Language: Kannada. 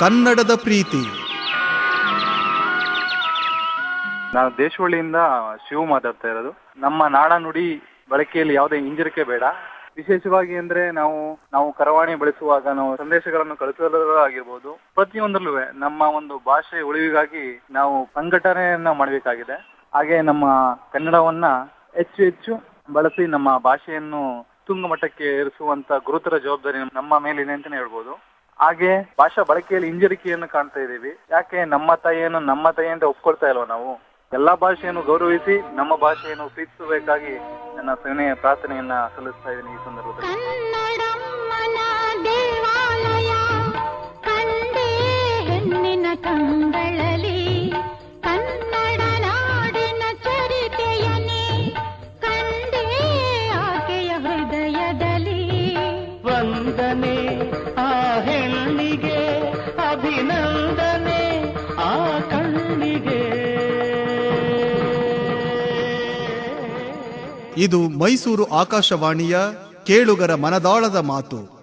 ಕನ್ನಡದ ಪ್ರೀತಿ. ನಾನು ದೇಶವಳ್ಳಿಯಿಂದ ಶಿವ ಮಾತಾಡ್ತಾ ಇರೋದು. ನಮ್ಮ ನಾಡ ನುಡಿ ಬಳಕೆಯಲ್ಲಿ ಯಾವುದೇ ಹಿಂಜರಿಕೆ ಬೇಡ. ವಿಶೇಷವಾಗಿ ಅಂದ್ರೆ ನಾವು ನಾವು ಕರವಾಣಿ ಬಳಸುವಾಗ ನಾವು ಸಂದೇಶಗಳನ್ನು ಕಳಿಸಲು ಆಗಿರ್ಬೋದು. ಪ್ರತಿಯೊಂದರಲ್ಲೂ ನಮ್ಮ ಒಂದು ಭಾಷೆ ಉಳಿವಿಗಾಗಿ ನಾವು ಸಂಘಟನೆಯನ್ನ ಮಾಡಬೇಕಾಗಿದೆ. ಹಾಗೆ ನಮ್ಮ ಕನ್ನಡವನ್ನ ಹೆಚ್ಚು ಹೆಚ್ಚು ಬಳಸಿ ನಮ್ಮ ಭಾಷೆಯನ್ನು ತುಂಗ ಮಟ್ಟಕ್ಕೆ ಏರಿಸುವಂತ ಗುರುತರ ಜವಾಬ್ದಾರಿ ನಮ್ಮ ಮೇಲಿದೆ ಅಂತಾನೆ ಹೇಳ್ಬೋದು. ಹಾಗೆ ಭಾಷಾ ಬಳಕೆಯಲ್ಲಿ ಹಿಂಜರಿಕೆಯನ್ನು ಕಾಣ್ತಾ ಇದ್ದೀವಿ. ಯಾಕೆ ನಮ್ಮ ತಾಯಿಯನ್ನು ನಮ್ಮ ತಾಯಿ ಅಂತ ಒಪ್ಕೊಳ್ತಾ ಇಲ್ವಾ ನಾವು? ಎಲ್ಲಾ ಭಾಷೆಯನ್ನು ಗೌರವಿಸಿ ನಮ್ಮ ಭಾಷೆಯನ್ನು ಪ್ರೀತಿಸಬೇಕಾಗಿ ನನ್ನ ಸವಿನಯ ಪ್ರಾರ್ಥನೆಯನ್ನ ಸಲ್ಲಿಸ್ತಾ ಇದ್ದೀನಿ ಈ ಸಂದರ್ಭದಲ್ಲಿ. ಕನ್ನಡಮ್ಮನ ಇದು ಮೈಸೂರು ಆಕಾಶವಾಣಿಯ ಕೇಳುಗರ ಮನದಾಳದ ಮಾತು.